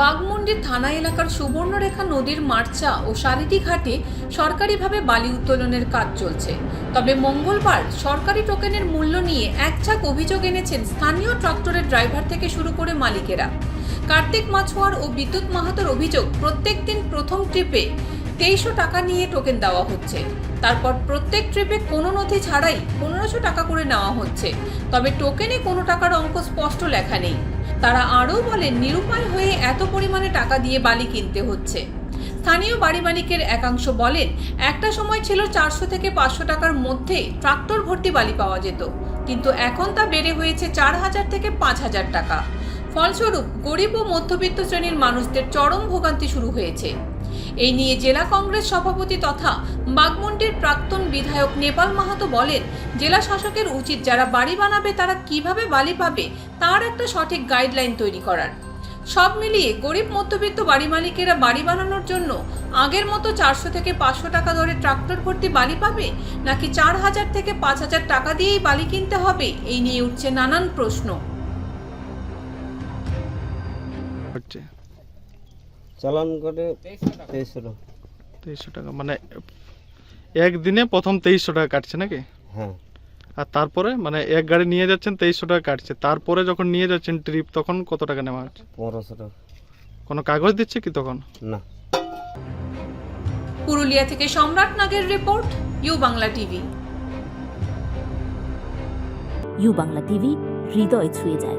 বাগমুন্ডির থানা এলাকার সুবর্ণরেখা নদীর মার্চা ও সারিটি ঘাটে সরকারিভাবে বালি উত্তোলনের কাজ চলছে। তবে মঙ্গলবার সরকারি টোকেনের মূল্য নিয়ে একঝাক অভিযোগ এনেছেন স্থানীয় ট্রাক্টরের ড্রাইভার থেকে শুরু করে মালিকেরা। কার্তিক মাছোয়ার ও বিদ্যুৎ মাহাতোর অভিযোগ প্রত্যেক দিন প্রথম ট্রিপে তেইশশো টাকা নিয়ে টোকেন দেওয়া হচ্ছে। তারপর প্রত্যেক ট্রিপে কোনো নথি ছাড়াই পনেরোশো টাকা করে নেওয়া হচ্ছে। তবে টোকেনে কোনো টাকার অঙ্ক স্পষ্ট লেখা নেই। তারা আরও বলেন, নিরুপায় হয়ে এত পরিমাণে টাকা দিয়ে বালি কিনতে হচ্ছে। স্থানীয় বাড়ি মালিকের একাংশ বলেন, একটা সময় ছিল চারশো থেকে পাঁচশো টাকার মধ্যে ট্রাক্টর ভর্তি বালি পাওয়া যেত। কিন্তু এখন তা বেড়ে হয়েছে চার হাজার থেকে পাঁচ হাজার টাকা। ফলস্বরূপ গরিব ও মধ্যবিত্ত শ্রেণির মানুষদের চরম ভোগান্তি শুরু হয়েছে। এই নিয়ে জেলা কংগ্রেস সভাপতি তথা বাগমুন্ডির প্রাক্তন বিধায়ক নেপাল মাহাতো বলেন, জেলা শাসকের উচিত যারা বাড়ি বানাবে তারা কীভাবে বালি পাবে তার একটা সঠিক গাইডলাইন তৈরি করার। সব মিলিয়ে গরিব মধ্যবিত্ত বাড়ি মালিকেরা বাড়ি বানানোর জন্য আগের মতো চারশো থেকে পাঁচশো টাকা ধরে ট্রাক্টর ভর্তি বালি পাবে? নাকি চার হাজার থেকে পাঁচ হাজার টাকা দিয়েই বালি কিনতে হবে? এই নিয়ে উঠছে নানান প্রশ্ন। চালান করে তেইশশো টাকা। তেইশশো টাকা মানে একদিনে প্রথম তেইশশো টাকা কাটছে নাকি? হ্যাঁ। আর তারপরে মানে এক গাড়ি নিয়ে যাচ্ছেন তেইশশো টাকা কাটছে। তারপরে যখন নিয়ে যাচ্ছেন ট্রিপ তখন কত টাকা নেওয়া হচ্ছে? পনেরোশো টাকা। কোনো কাগজ দিচ্ছে কি তখন? না। পুরুলিয়া থেকে সম্রাট নাগের report U Bangla TV. U Bangla TV হৃদয় ছুঁয়ে যায়।